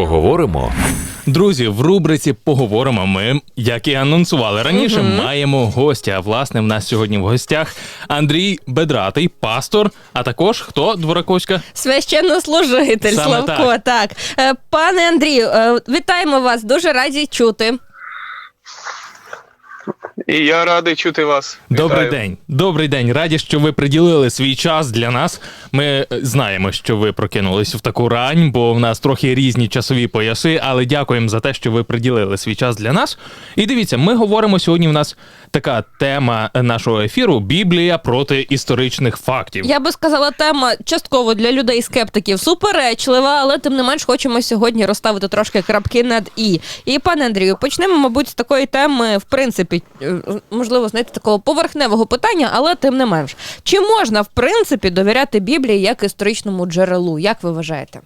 Поговоримо. Друзі, в рубриці поговоримо. Ми, як і анонсували раніше, маємо гостя. А, Власне, в нас сьогодні в гостях Андрій Бедратий, пастор. А також хто Двораковська? Священнослужитель Саме Славко, так. так Пане Андрію, е, вітаємо вас, дуже раді чути. І я радий чути вас. Добрий Вітаю. день. Добрий день. Раді, що ви приділили свій час для нас. Ми е, знаємо, що ви прокинулись в таку рань, бо в нас трохи різні часові пояси, але дякуємо за те, що ви приділили свій час для нас. І дивіться, ми говоримо сьогодні. В нас така тема нашого ефіру: Біблія проти історичних фактів. Я би сказала, тема частково для людей скептиків суперечлива, але тим не менш хочемо сьогодні розставити трошки крапки над і. І пане Андрію, почнемо, мабуть, з такої теми, в принципі, е, можливо, знаєте, такого поверхневого питання, але тим не менш. Чи можна в принципі довіряти Біблії як історичному джерелу? Як ви вважаєте?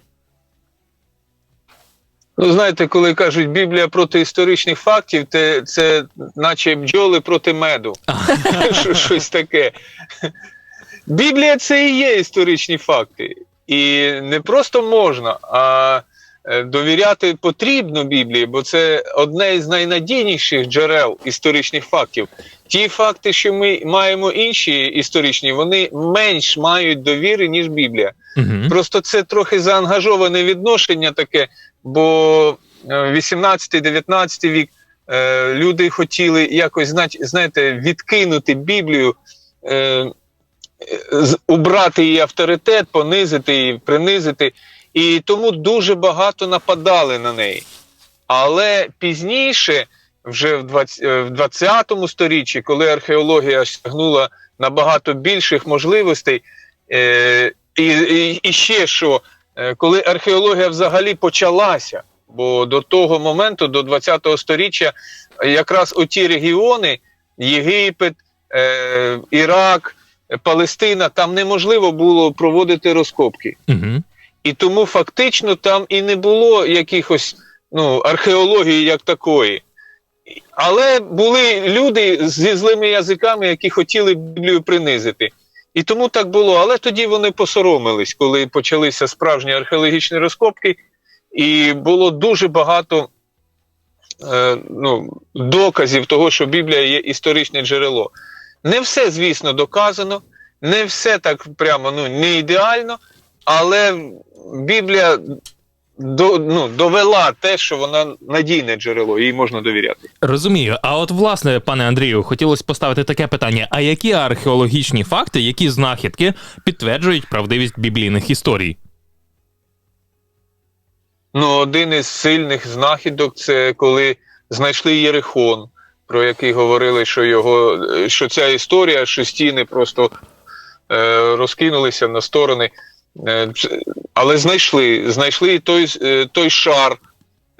Ну, знаєте, коли кажуть Біблія проти історичних фактів, те, це наче бджоли проти меду. Щось таке. Біблія це і є історичні факти. І не просто можна, а е, довіряти потрібно Біблії, бо це одне із найнадійніших джерел історичних фактів. Ті факти, що ми маємо інші історичні, вони менш мають довіри, ніж Біблія. Угу. Просто це трохи заангажоване відношення таке, бо е, 18-19 вік е, люди хотіли якось, знать- знаєте, відкинути Біблію, е, убрати її авторитет, понизити її, принизити. І тому дуже багато нападали на неї. Але пізніше, вже в 20, е, в 20 сторіччі, коли археологія сягнула набагато більших можливостей, е, і, і, і ще що, е, коли археологія взагалі почалася, бо до того моменту, до 20-го сторіччя, якраз оті регіони, Єгипет, е, Ірак, е, Палестина, там неможливо було проводити розкопки. Угу. І тому фактично там і не було якихось ну, археології як такої. Але були люди зі злими язиками, які хотіли Біблію принизити. І тому так було. Але тоді вони посоромились, коли почалися справжні археологічні розкопки, і було дуже багато е, ну, доказів того, що Біблія є історичне джерело. Не все, звісно, доказано, не все так прямо ну, не ідеально, але Біблія до, ну, довела те, що вона надійне джерело, їй можна довіряти. Розумію. А от, власне, пане Андрію, хотілося поставити таке питання: а які археологічні факти, які знахідки підтверджують правдивість біблійних історій? Ну, один із сильних знахідок це коли знайшли Єрихон, про який говорили, що його що ця історія, що стіни просто е, розкинулися на сторони. Е, але знайшли, знайшли той, е, той шар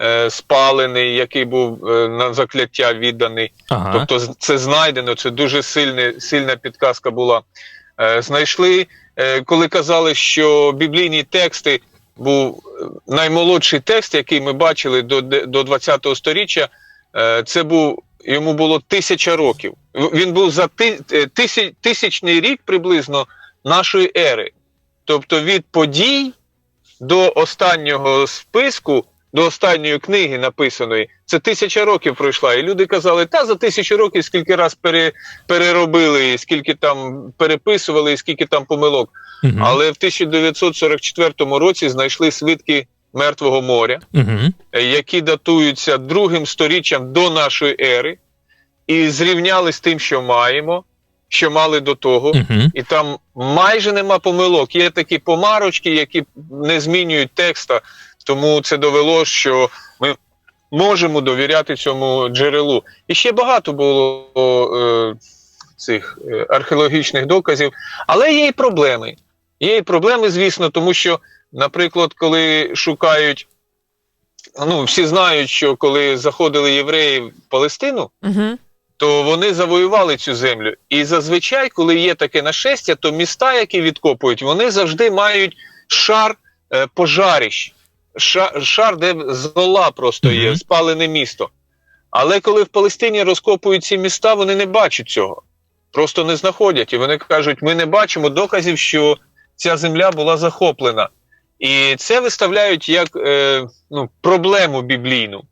е, спалений, який був на закляття відданий. Ага. Тобто це знайдено, це дуже сильне, сильна підказка була. Знайшли, коли казали, що біблійні тексти був наймолодший текст, який ми бачили до, до 20-го сторіччя, це був. Йому було тисяча років. Він був за ти, тисяч, тисячний рік приблизно нашої ери. Тобто від подій до останнього списку, до останньої книги написаної, це тисяча років пройшла. І люди казали, та за тисячу років скільки раз пере, переробили, і скільки там переписували, і скільки там помилок. Угу. Але в 1944 році знайшли свитки Мертвого моря, Угу. які датуються другим сторіччям до нашої ери, і зрівняли з тим, що маємо, що мали до того. Угу. І там майже нема помилок. Є такі помарочки, які не змінюють текста. Тому це довело, що ми можемо довіряти цьому джерелу. І ще багато було е, цих е, археологічних доказів, але є і проблеми. Є і проблеми, звісно, тому що, наприклад, коли шукають, ну всі знають, що коли заходили євреї в Палестину, Угу. То вони завоювали цю землю. І зазвичай, коли є таке нашестя, то міста, які відкопують, вони завжди мають шар е, пожарищ, шар, шар, де зола просто є, Мгм. спалене місто. Але коли в Палестині розкопують ці міста, вони не бачать цього. Просто не знаходять. І вони кажуть: ми не бачимо доказів, що ця земля була захоплена. І це виставляють як е, ну, проблему біблійну.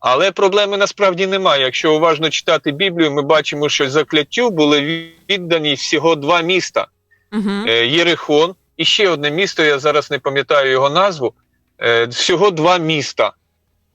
Але проблеми насправді немає. Якщо уважно читати Біблію, ми бачимо, що закляттю були віддані всього два міста: Угу. Єрихон і ще одне місто, я зараз не пам'ятаю його назву. Е, всього два міста.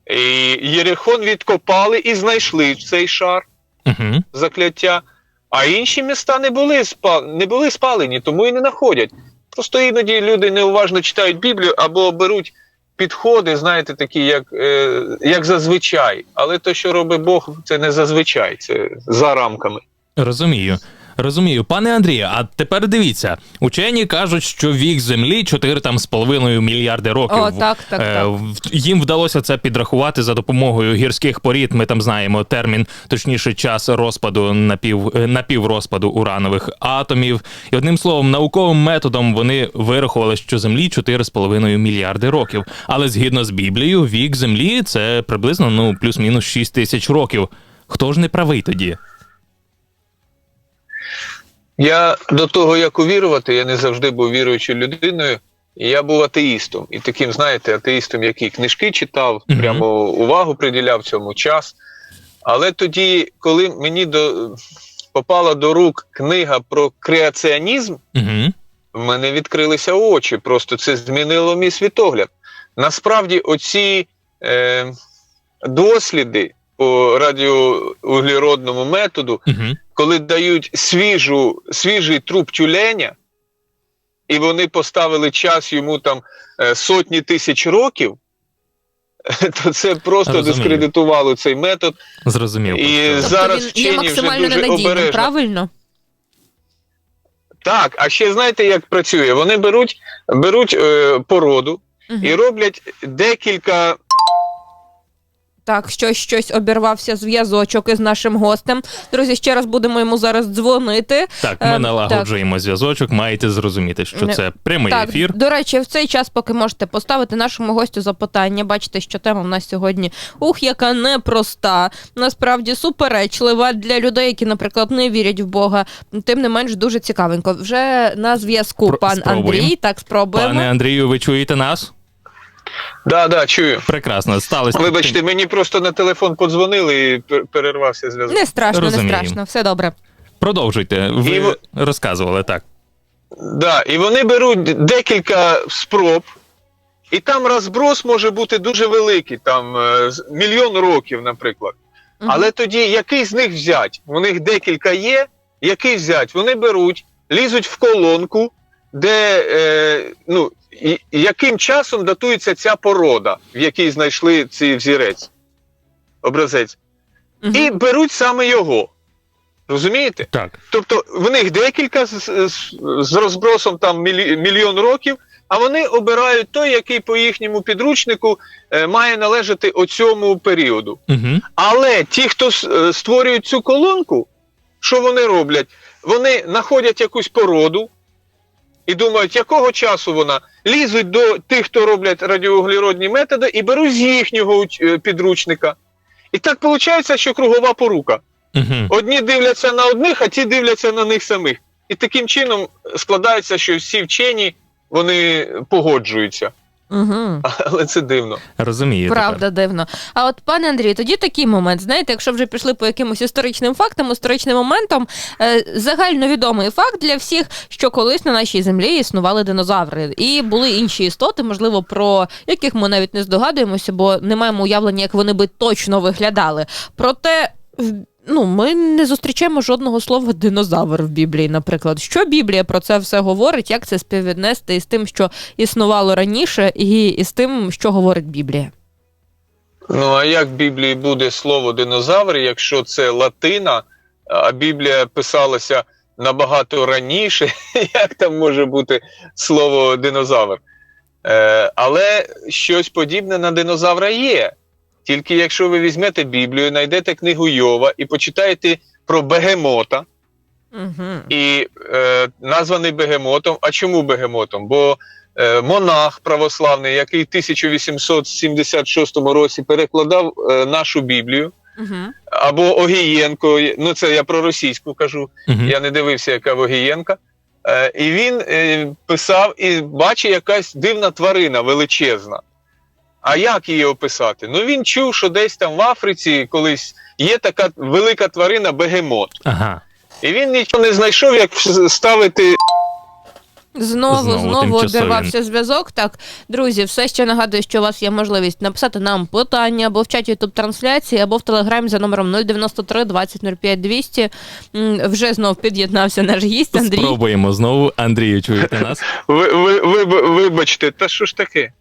І Єрихон відкопали і знайшли цей шар Угу. закляття, а інші міста не були, спа... не були спалені, тому і не знаходять. Просто іноді люди неуважно читають Біблію або беруть підходи, знаєте, такі, як, е, як зазвичай. Але те, що робить Бог, це не зазвичай, це за рамками. Розумію. Розумію, пане Андрію, а тепер дивіться, учені кажуть, що вік землі 4 там з половиною мільярди років. О, так, так, Е, так. Їм вдалося це підрахувати за допомогою гірських порід. Ми там знаємо термін, точніше, час розпаду напів, е, напіврозпаду уранових атомів. І одним словом, науковим методом вони вирахували, що землі 4,5 мільярди років. Але згідно з Біблією, вік землі це приблизно ну плюс-мінус 6 тисяч років. Хто ж не правий тоді? Я до того, як увірувати, я не завжди був віруючою людиною. І я був атеїстом. І таким, знаєте, атеїстом, який книжки читав, Мгм. прямо увагу приділяв цьому час. Але тоді, коли мені до, попала до рук книга про креаціонізм, Угу. в мене відкрилися очі. Просто це змінило мій світогляд. Насправді, оці е, досліди по радіоуглеродному методу, Угу. Коли дають свіжу, свіжий труп тюленя, і вони поставили час йому там е, сотні тисяч років, то це просто Розумію. дискредитувало цей метод. Зрозумів. І що. зараз тобто він є вчені вже максимально дуже ненадійним, обережно. правильно? Так, а ще знаєте, як працює? Вони беруть, беруть е, породу Мгм. і роблять декілька Так, щось щось обірвався зв'язочок із нашим гостем. Друзі, ще раз будемо йому зараз дзвонити. Так, Е, ми налагоджуємо зв'язочок, маєте зрозуміти, що це прямий так, ефір. до речі, в цей час, поки можете поставити нашому гостю запитання, бачите, що тема в нас сьогодні ух, яка непроста, насправді суперечлива для людей, які, наприклад, не вірять в Бога. Тим не менш дуже цікавенько. Вже на зв'язку Про- пан спробуємо. Андрій. Так, спробуємо. Пане Андрію, ви чуєте нас? Да, да, чую. Прекрасно, сталося. Вибачте, мені просто на телефон подзвонили і перервався зв'язок. Не страшно, Розуміємо. не страшно, все добре. Продовжуйте. Ви І розказували так. Да, і вони беруть декілька спроб, і там розброс може бути дуже великий, там е, мільйон років, наприклад. Мгм. Але тоді який з них взять? У них декілька є, який взять? Вони беруть, лізуть в колонку, де е, ну, і, яким часом датується ця порода, в якій знайшли цей взірець, образець, Мгм. і беруть саме його. Розумієте? Так. Тобто в них декілька з, з, з розбросом там мільйон років, а вони обирають той, який по їхньому підручнику е, має належати оцьому періоду. Угу. Але ті, хто е, створюють цю колонку, що вони роблять? Вони знаходять якусь породу і думають, якого часу вона лізуть до тих, хто роблять радіоуглеродні методи, і беруть з їхнього е, підручника. І так виходить, що кругова порука. Угу. Одні дивляться на одних, а ті дивляться на них самих. І таким чином складається, що всі вчені вони погоджуються. Угу. Але це дивно. Розумію. Правда, дивно. А от, пане Андрій, тоді такий момент. Знаєте, якщо вже пішли по якимось історичним фактам, історичним моментом, е, загальновідомий факт для всіх, що колись на нашій землі існували динозаври, і були інші істоти, можливо, про яких ми навіть не здогадуємося, бо не маємо уявлення, як вони би точно виглядали. Проте. Ну, ми не зустрічаємо жодного слова динозавр в Біблії, наприклад. Що Біблія про це все говорить, як це співвіднести із тим, що існувало раніше, і із тим, що говорить Біблія? Ну а як в Біблії буде слово динозавр, якщо це латина, а Біблія писалася набагато раніше, як там може бути слово динозавр? Е, але щось подібне на динозавра є. Тільки якщо ви візьмете Біблію, знайдете книгу Йова і почитаєте про бегемота, Угу. і е, названий бегемотом. А чому бегемотом? Бо е, монах православний, який в 1876 році перекладав е, нашу Біблію, Угу. або Огієнко, ну це я про російську кажу, Угу. я не дивився, яка в Огієнка. Е, і він е, писав і бачить якась дивна тварина величезна. А як її описати? Ну він чув, що десь там в Африці колись є така велика тварина бегемот. Ага. І він нічого не знайшов, як ставити Знову, Знову знову, обірвався зв'язок. Так, друзі, все ще нагадую, що у вас є можливість написати нам питання або в чаті youtube трансляції, або в телеграмі за номером 093 20 05 200. М, Вже знов під'єднався наш гість Андрій. Спробуємо знову. Андрію, чуєте нас? ви, ви, ви, вибачте, та що ж таке?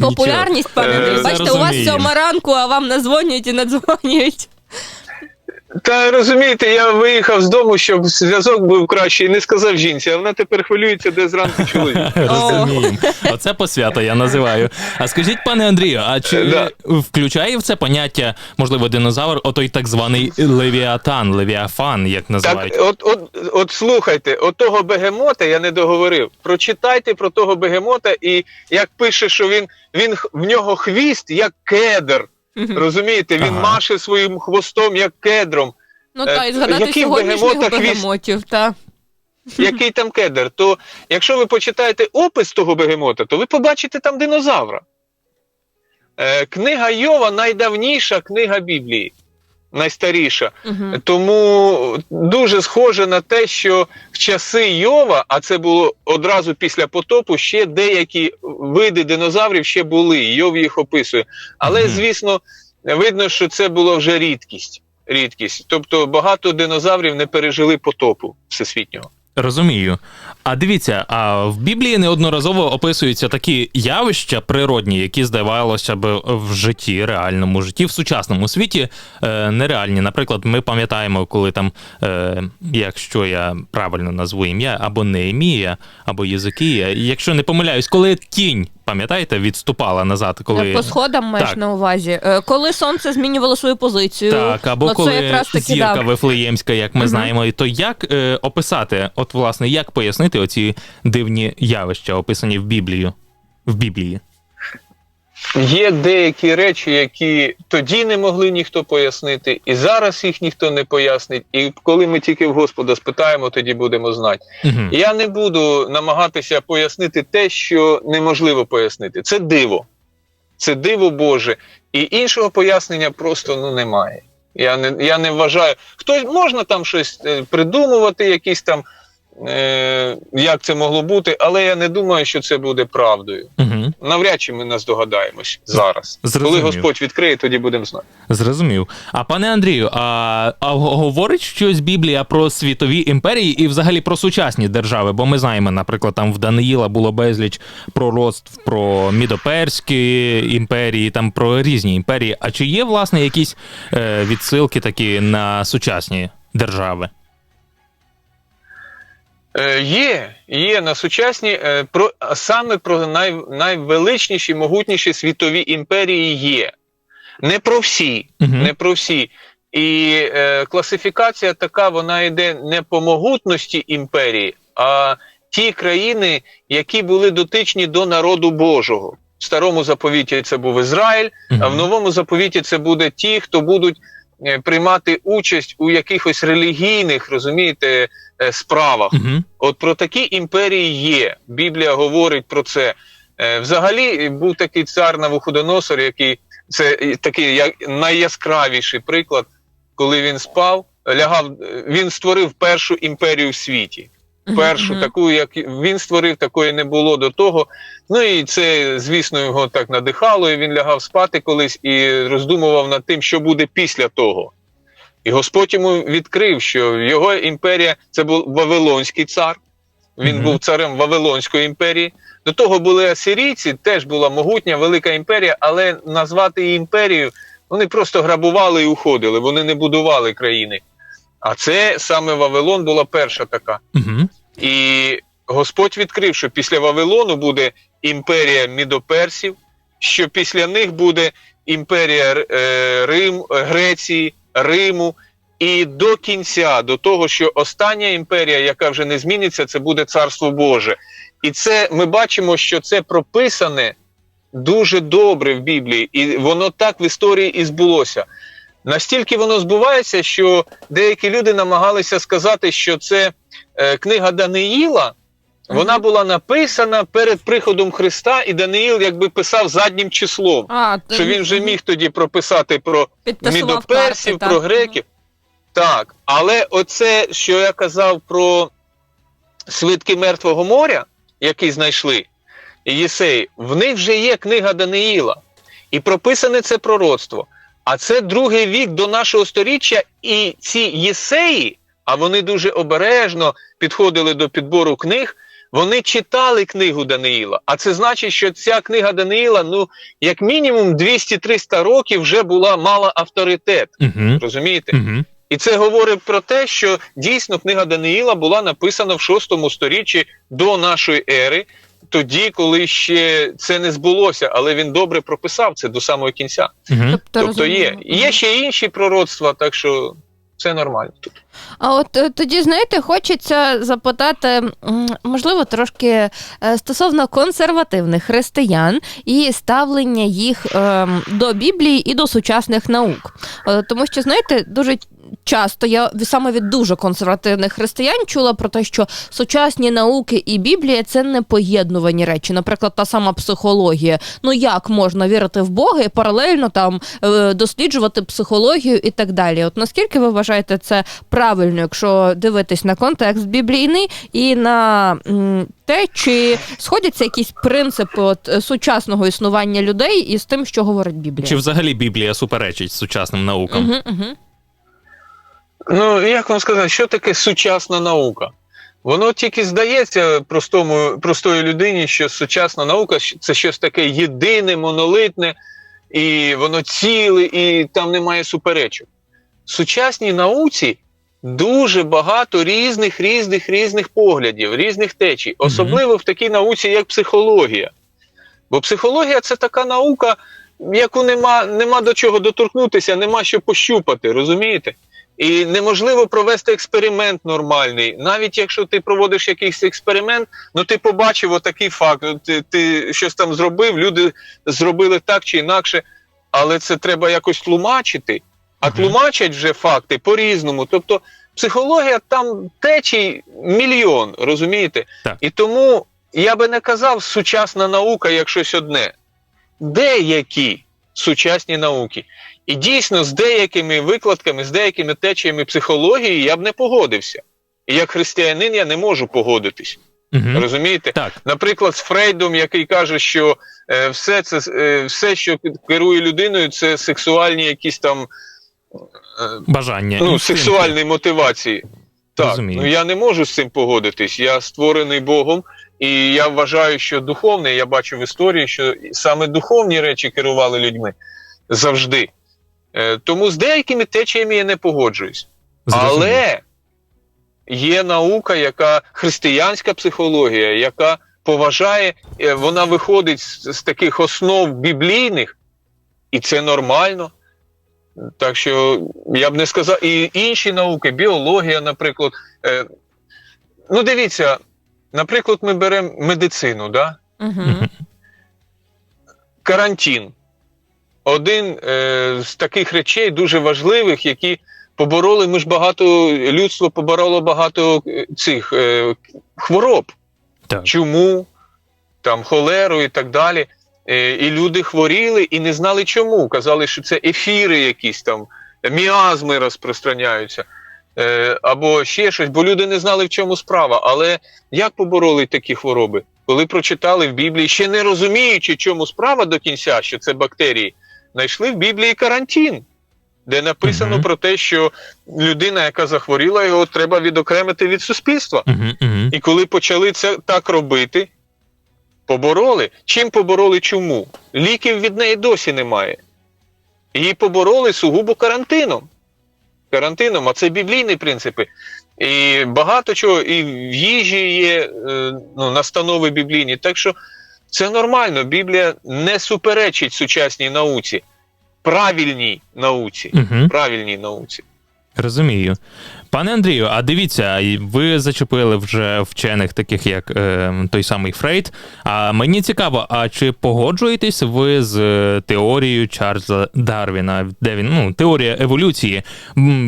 Популярність, пане Е, Андрій. Бачите, у вас розуміємо. сьома ранку, а вам надзвонюють і надзвонюють. Та розумієте, я виїхав з дому, щоб зв'язок був кращий, і не сказав жінці, а вона тепер хвилюється, де зранку чоловік. Розуміємо. Оце посвята я називаю. А скажіть, пане Андрію, а чи Да. включає в це поняття, можливо, динозавр, отой так званий левіатан, левіафан, як Так, називають? от, от, от слухайте, от того бегемота я не договорив. Прочитайте про того бегемота, і як пише, що він, він х- в нього хвіст, як кедр. Розумієте, він Ага. маше своїм хвостом, як кедром. Ну Е, та і згадати який сьогоднішніх бегемотів. Та. Який там кедр? То якщо ви почитаєте опис того бегемота, то ви побачите там динозавра. Е, книга Йова найдавніша книга Біблії, найстаріша. Угу. Тому дуже схоже на те, що в часи Йова, а це було одразу після потопу, ще деякі види динозаврів ще були. Йов їх описує. Але, угу. звісно, видно, що це було вже рідкість. Рідкість. Тобто багато динозаврів не пережили потопу всесвітнього. Розумію. А дивіться, а в Біблії неодноразово описуються такі явища природні, які здавалося б в житті, реальному житті, в сучасному світі е, нереальні. Наприклад, ми пам'ятаємо, коли там, е, якщо я правильно назву ім'я, або Неемія, або Єзикія, якщо не помиляюсь, коли тінь, пам'ятаєте, відступала назад, коли По сходам маєш Так. на увазі. Е, Коли сонце змінювало свою позицію. Так, або ну, коли якраз таки, зірка. Вифлеємська, як ми знаємо, і то як е, описати, от власне, як пояснити оці дивні явища, описані в Біблію? В Біблії. Є деякі речі, які тоді не могли ніхто пояснити, і зараз їх ніхто не пояснить. І коли ми тільки в Господа спитаємо, тоді будемо знати. Угу. Я не буду намагатися пояснити те, що неможливо пояснити. Це диво. Це диво Боже. І іншого пояснення просто ну, немає. Я не, я не вважаю. Хтось можна там щось е, придумувати, якісь там, як це могло бути, але я не думаю, що це буде правдою. Угу. Навряд чи ми не здогадаємось зараз. Зрозумів. Коли Господь відкриє, тоді будемо знати. Зрозумів. А пане Андрію, а, а говорить щось Біблія про світові імперії і взагалі про сучасні держави? Бо ми знаємо, наприклад, там в Даниїла було безліч пророцтв про мідоперські імперії, там про різні імперії. А чи є власне якісь е, відсилки такі на сучасні держави? Е, є, є на сучасні е, про саме про най, найвеличніші, могутніші світові імперії є. Не про всі, Мгм. не про всі. І е, класифікація така, вона йде не по могутності імперії, а ті країни, які були дотичні до народу Божого. В старому заповіті це був Ізраїль, а в новому заповіті це буде ті, хто будуть приймати участь у якихось релігійних, розумієте, е, справах. Угу. От про такі імперії є. Біблія говорить про це. Е, Взагалі е, був такий цар Навуходоносор, який це е, такий як найяскравіший приклад, коли він спав, лягав. е, Він створив першу імперію в світі. Першу Мгм. таку, як він створив, такої не було до того. Ну і це, звісно, його так надихало. І він лягав спати колись і роздумував над тим, що буде після того. І Господь йому відкрив, що його імперія це був Вавилонський цар. Він Мгм. був царем Вавилонської імперії. До того були асирійці, теж була могутня велика імперія, але назвати її імперією вони просто грабували і уходили, вони не будували країни. А це саме Вавилон була перша така. Угу. І Господь відкрив, що після Вавилону буде імперія Мідоперсів, що після них буде імперія е, Рим, е, Греції, Риму. І до кінця, до того, що остання імперія, яка вже не зміниться, це буде царство Боже. І це ми бачимо, що це прописане дуже добре в Біблії, і воно так в історії і збулося. Настільки воно збувається, що деякі люди намагалися сказати, що це е, книга Даниїла. Вона була написана перед приходом Христа, і Даниїл якби писав заднім числом. А, Що він вже міг тоді прописати про підтасував мідоперсів, карти, про так. греків. Так, але оце, що я казав про свитки Мертвого моря, які знайшли Єсей, в них вже є книга Даниїла. І прописане це пророцтво. А це другий вік до нашого сторіччя, і ці єсеї, а вони дуже обережно підходили до підбору книг. Вони читали книгу Даниїла. А це значить, що ця книга Даниїла, ну, як мінімум 200-300 років вже була мала авторитет. Угу. Розумієте? Угу. І це говорить про те, що дійсно книга Даниїла була написана в шостому сторіччі до нашої ери, тоді, коли ще це не збулося, але він добре прописав це до самого кінця. Угу. Тобто є. Є ще інші пророцтва, так що це нормально тут. А от е, тоді, знаєте, хочеться запитати, можливо, трошки е, стосовно консервативних християн і ставлення їх ем, до Біблії і до сучасних наук. Е, Тому що, знаєте, дуже часто я саме від дуже консервативних християн чула про те, що сучасні науки і Біблія це не поєднувані речі. Наприклад, та сама психологія. Ну як можна вірити в Бога і паралельно там е, досліджувати психологію і так далі? От наскільки ви вважаєте це правильно, якщо дивитись на контекст біблійний і на те, чи сходяться якісь принципи от, е, сучасного існування людей із тим, що говорить Біблія? Чи взагалі Біблія суперечить сучасним наукам? Угу, угу. Ну, як вам сказати, що таке сучасна наука? Воно тільки здається простому, простої людині, що сучасна наука це щось таке єдине, монолитне, і воно ціле, і там немає суперечок. В сучасній науці дуже багато різних, різних, різних поглядів, різних течій, особливо в такій науці, як психологія. Бо психологія це така наука, яку нема, нема до чого доторкнутися, нема що пощупати, розумієте? І неможливо провести експеримент нормальний. Навіть якщо ти проводиш якийсь експеримент, ну ти побачив отакий факт, ти, ти щось там зробив, люди зробили так чи інакше, але це треба якось тлумачити. А тлумачать вже факти по-різному. Тобто психологія там течій мільйон, розумієте? Так. І тому я би не казав сучасна наука як щось одне. Деякі сучасні науки. І дійсно з деякими викладками, з деякими течіями психології я б не погодився. І як християнин я не можу погодитись. Угу. Розумієте? Так. Наприклад, з Фрейдом, який каже, що е, все, це, е, все, що керує людиною, це сексуальні якісь там е, Бажання. ну, інстинкти. сексуальні мотивації. Так, Розумію. ну я не можу з цим погодитись. Я створений Богом, і я вважаю, що духовне, я бачу в історії, що саме духовні речі керували людьми завжди. Е, тому з деякими течіями я не погоджуюсь. Але є наука, яка християнська психологія, яка поважає, е, вона виходить з, з таких основ біблійних, і це нормально. Так що я б не сказав, і інші науки, біологія, наприклад. Е, ну, дивіться, наприклад, ми беремо медицину, да? Угу. Карантин. Один е, з таких речей дуже важливих, які побороли. Ми ж багато людство побороло багато е, цих е, хвороб, Так. чуму, там холеру і так далі. Е, і люди хворіли і не знали чому. Казали, що це ефіри якісь там, міазми розпространяються. Е, або ще щось, бо люди не знали, в чому справа. Але як побороли такі хвороби? Коли прочитали в Біблії, ще не розуміючи, в чому справа до кінця, що це бактерії, знайшли в Біблії карантин, де написано Мгм. про те, що людина, яка захворіла, його треба відокремити від суспільства. Угу, угу. І коли почали це так робити, побороли. Чим побороли чому? Ліків від неї досі немає. Її побороли сугубо карантином. Карантином, а це біблійні принципи. І багато чого, і в їжі є е, ну, настанови біблійні. Так що це нормально. Біблія не суперечить сучасній науці, правильній науці. Угу. Правильній науці. Розумію. Пане Андрію, а дивіться, ви зачепили вже вчених, таких як е, той самий Фрейд. А мені цікаво, а чи погоджуєтесь ви з е, теорією Чарльза Дарвіна, де він ну, теорія еволюції?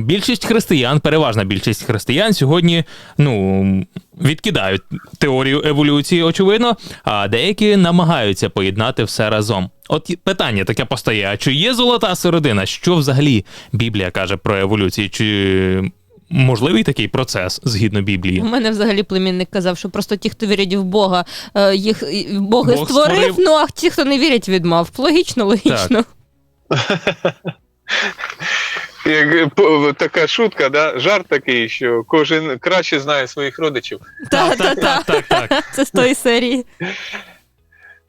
Більшість християн, переважна більшість християн сьогодні ну, відкидають теорію еволюції, очевидно, а деякі намагаються поєднати все разом. От питання таке постає: а чи є золота середина? Що взагалі Біблія каже про еволюцію? Чи можливий такий процес згідно Біблії? У мене взагалі племінник казав, що просто ті, хто вірять в Бога, е, їх Бог Бог створив, створив. ну а ті, хто не вірять, відмав. Логічно, логічно. Як е, така шутка, да? жарт такий, що кожен краще знає своїх родичів. Та, та, та. так, так. Це з тої серії.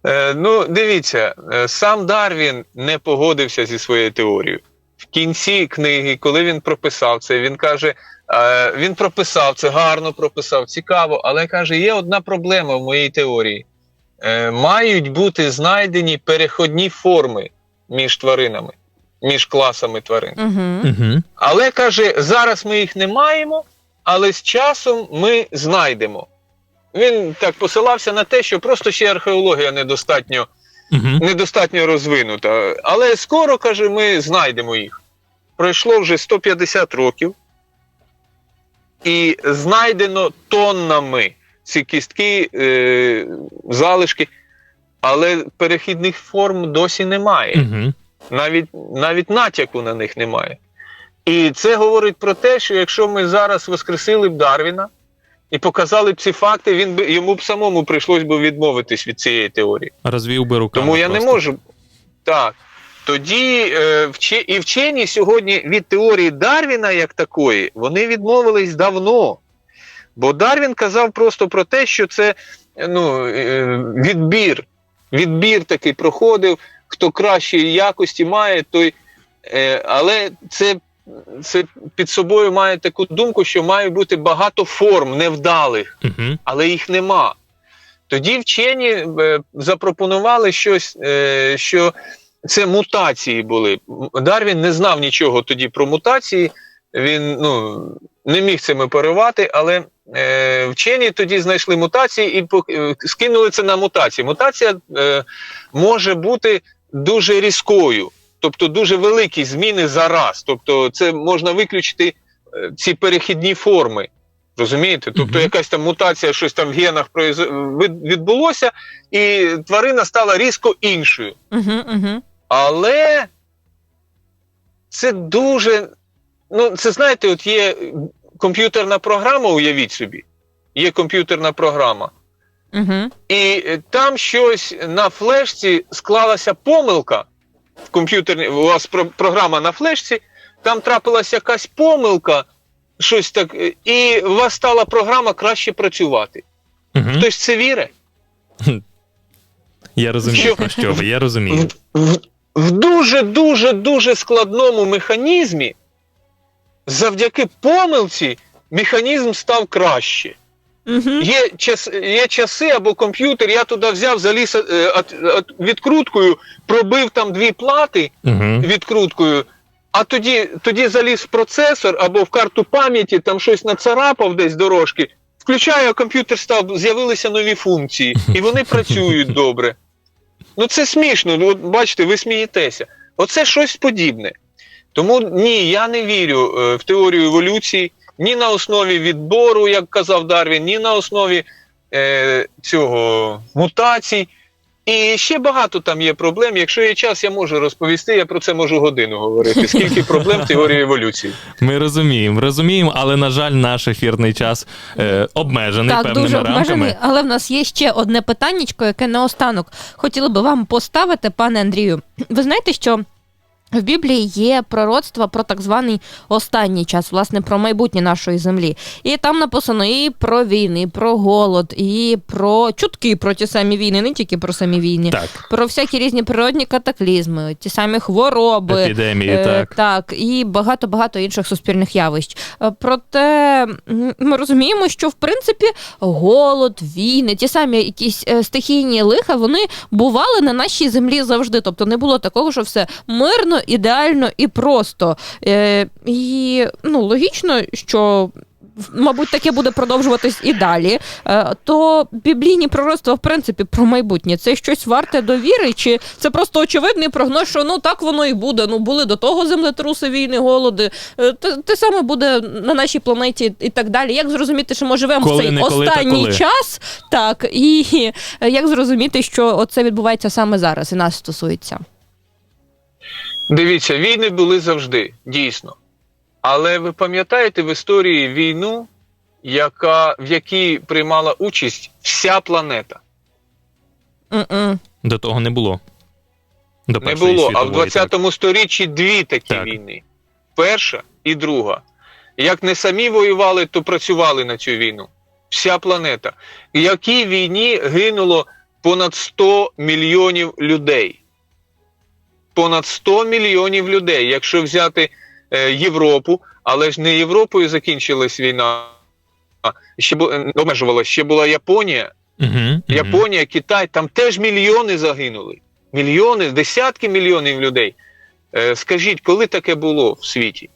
Е, ну, дивіться, е, сам Дарвін не погодився зі своєю теорією. В кінці книги, коли він прописав це, він каже: е, він прописав це, гарно прописав, цікаво, але каже, є одна проблема в моїй теорії. Е, мають бути знайдені переходні форми між тваринами, між класами тварин. Угу. Угу. Але каже, зараз ми їх не маємо, але з часом ми знайдемо. Він так посилався на те, що просто ще археологія недостатньо, Угу. недостатньо розвинута. Але скоро, каже, ми знайдемо їх. Пройшло вже 150 років, і знайдено тоннами ці кістки, е, залишки, але перехідних форм досі немає Угу. навіть, навіть натяку на них немає. І це говорить про те, що якщо ми зараз воскресили б Дарвіна і показали б ці факти, він би йому б самому прийшлось би відмовитись від цієї теорії. Розвів би руками. Тому я не можу. Так. Тоді е, і вчені сьогодні від теорії Дарвіна як такої, вони відмовились давно. Бо Дарвін казав просто про те, що це ну, е, відбір. Відбір такий проходив, хто кращої якості має, той. Е, але це, це під собою має таку думку, що має бути багато форм невдалих Угу. але їх нема. Тоді вчені е, запропонували щось, е, що це мутації були. Дарвін не знав нічого тоді про мутації, він ну, не міг цим оперувати, але е, вчені тоді знайшли мутації і е, скинули це на мутації. Мутація е, може бути дуже різкою, тобто дуже великі зміни за раз. Тобто, це можна виключити е, ці перехідні форми. Розумієте? Тобто Мгм. якась там мутація, щось там в генах произ- відбулося, і тварина стала різко іншою. Угу, угу. Але це дуже. Ну, це знаєте, от є комп'ютерна програма, уявіть собі. Є комп'ютерна програма. Угу. І е, там щось на флешці склалася помилка в комп'ютерній. У вас про- програма на флешці, там трапилася якась помилка, щось так, і у вас стала програма краще працювати. Угу. Хтось це вірить? Я розумію, Що? про що ви, я розумію. В, в, в дуже дуже дуже складному механізмі, завдяки помилці, механізм став краще. Угу. Є, час, є часи або комп'ютер, я туди взяв, заліз е, от, от, відкруткою, пробив там дві плати Угу. відкруткою, а тоді, тоді заліз в процесор або в карту пам'яті, там щось нацарапав десь дорожки. Включаю, а комп'ютер став, з'явилися нові функції, і вони працюють добре. Ну це смішно. Ну, от бачите, ви смієтеся. Оце щось подібне. Тому ні, я не вірю е, в теорію еволюції ні на основі відбору, як казав Дарвін, ні на основі е, цього мутацій. І ще багато там є проблем. Якщо є час, я можу розповісти, я про це можу годину говорити. Скільки проблем в теорії еволюції. Ми розуміємо, розуміємо, але на жаль, наш ефірний час е, обмежений Так, певними дуже рамками. обмежений, але в нас є ще одне питаннячко, яке наостанок хотіли би вам поставити, пане Андрію. Ви знаєте, що в Біблії є пророцтва про так званий останній час, власне, про майбутнє нашої землі. І там написано і про війни, і про голод, і про чутки про ті самі війни, не тільки про самі війни, Так, про всякі різні природні катаклізми, ті самі хвороби. епідемії, Е, так. так, і багато багато інших суспільних явищ. Е, Проте ми розуміємо, що в принципі голод, війни, ті самі якісь е, стихійні лиха, вони бували на нашій землі завжди. Тобто не було такого, що все мирно спокійно, ідеально і просто. Е, і ну, логічно, що. Мабуть, таке буде продовжуватись і далі. Е, то біблійні пророцтва, в принципі, про майбутнє це щось варте довіри, чи це просто очевидний прогноз, що ну так воно і буде. Ну були до того землетруси, війни, голоди. Е, те, те саме буде на нашій планеті і так далі. Як зрозуміти, що ми живемо в цей коли, та останній коли. час? Так, і е, як зрозуміти, що оце відбувається саме зараз і нас стосується? Дивіться, війни були завжди, дійсно. Але ви пам'ятаєте в історії війну, яка, в якій приймала участь вся планета? М-м. До того не було. До Не було. А в світової, так. 20 сторіччі дві такі Так. війни: перша і друга. Як не самі воювали, то працювали на цю війну. Вся планета. В якій війні гинуло понад 100 мільйонів людей. Понад 100 мільйонів людей. Якщо взяти е, Європу, але ж не Європою закінчилась війна, ще бу- е, ще була Японія, мгм. Японія, Китай, там теж мільйони загинули. Мільйони, десятки мільйонів людей. Е, скажіть, коли таке було в світі?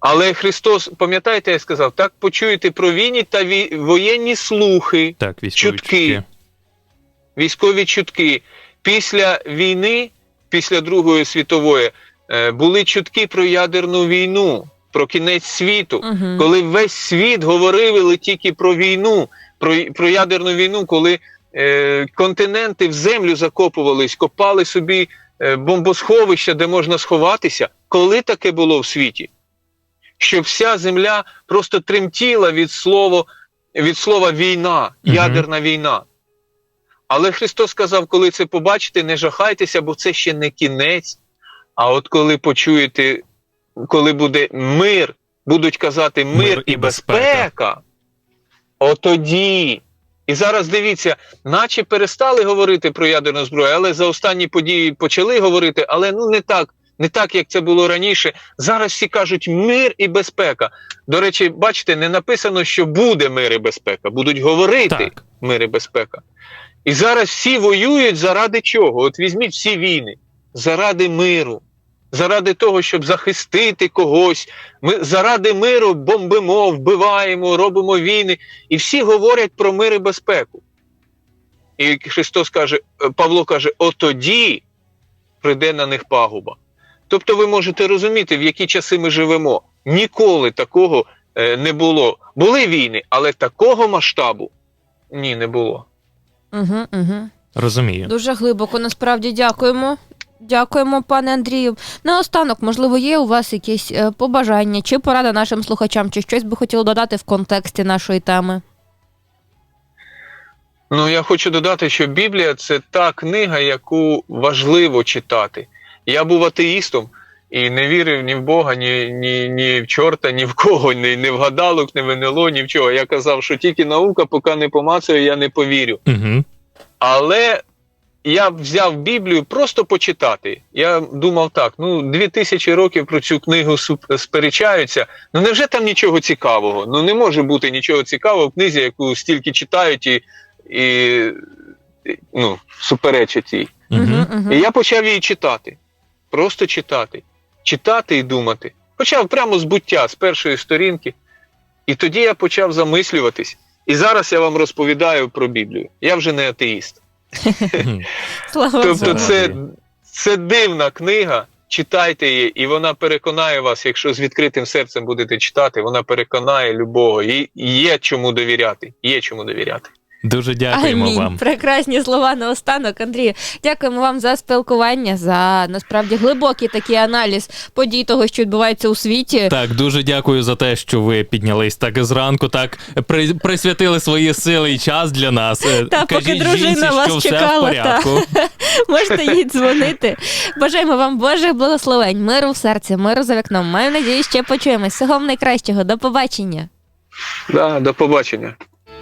Але Христос, пам'ятаєте, я сказав, так почуєте про війні та ві- воєнні слухи, Так, військові чутки. чутки. військові чутки. Після війни, після Другої світової, е, були чутки про ядерну війну, про кінець світу Мгм. коли весь світ говорили тільки про війну, про, про ядерну війну, коли е, континенти в землю закопувались, копали собі е, бомбосховища, де можна сховатися, коли таке було в світі? Що вся земля просто тремтіла від слова, від слова війна, Мгм. ядерна війна. Але Христос сказав, коли це побачите, не жахайтеся, бо це ще не кінець. А от коли почуєте, коли буде мир, будуть казати мир, Мир і і безпека, отоді. І зараз дивіться, наче перестали говорити про ядерну зброю, але за останні події почали говорити, але ну не так, не так, як це було раніше. Зараз всі кажуть мир і безпека. До речі, бачите, не написано, що буде мир і безпека, будуть говорити Так. мир і безпека. І зараз всі воюють заради чого? От візьміть всі війни заради миру, заради того, щоб захистити когось. Ми заради миру бомбимо, вбиваємо, робимо війни. І всі говорять про мир і безпеку. І Христос каже, Павло каже: отоді прийде на них пагуба. Тобто ви можете розуміти, в які часи ми живемо. Ніколи такого е, не було. Були війни, але такого масштабу ні, не було. Угу, угу. Розумію. Дуже глибоко, насправді дякуємо. Дякуємо, пане Андрію. Наостанок, можливо, є у вас якісь е, побажання чи порада нашим слухачам, чи щось би хотіли додати в контексті нашої теми? Ну, я хочу додати, що Біблія це та книга, яку важливо читати. Я був атеїстом і не вірив ні в Бога, ні, ні, ні в чорта, ні в кого, ні, ні в гадалок, ні в НЛО, ні в чого. Я казав, що тільки наука, поки не помацаю, я не повірю. Угу. Але я взяв Біблію просто почитати. Я думав так: ну, дві тисячі років про цю книгу сперечаються. Ну невже там нічого цікавого? Ну не може бути нічого цікавого в книзі, яку стільки читають і, і, ну, суперечать їй. Угу. угу. І я почав її читати. Просто читати. Читати і думати. Почав прямо з буття, з першої сторінки. І тоді я почав замислюватись. І зараз я вам розповідаю про Біблію. Я вже не атеїст. Тобто, це, це дивна книга. Читайте її, і вона переконає вас, якщо з відкритим серцем будете читати, вона переконає любого. І є чому довіряти. Є чому довіряти. Дуже дякуємо Амінь. вам. Прекрасні слова наостанок. Андрію, дякуємо вам за спілкування, за насправді глибокий такий аналіз подій того, що відбувається у світі. Так, дуже дякую за те, що ви піднялись так зранку, так при, присвятили свої сили і час для нас. Е, Та, поки дружина жінці, вас що все в порядку. Можете їй дзвонити. Бажаємо вам Божих благословень, миру в серці, миру за вікном. Маю надію, ще почуємось. Всього вам найкращого. До побачення. Да, до побачення.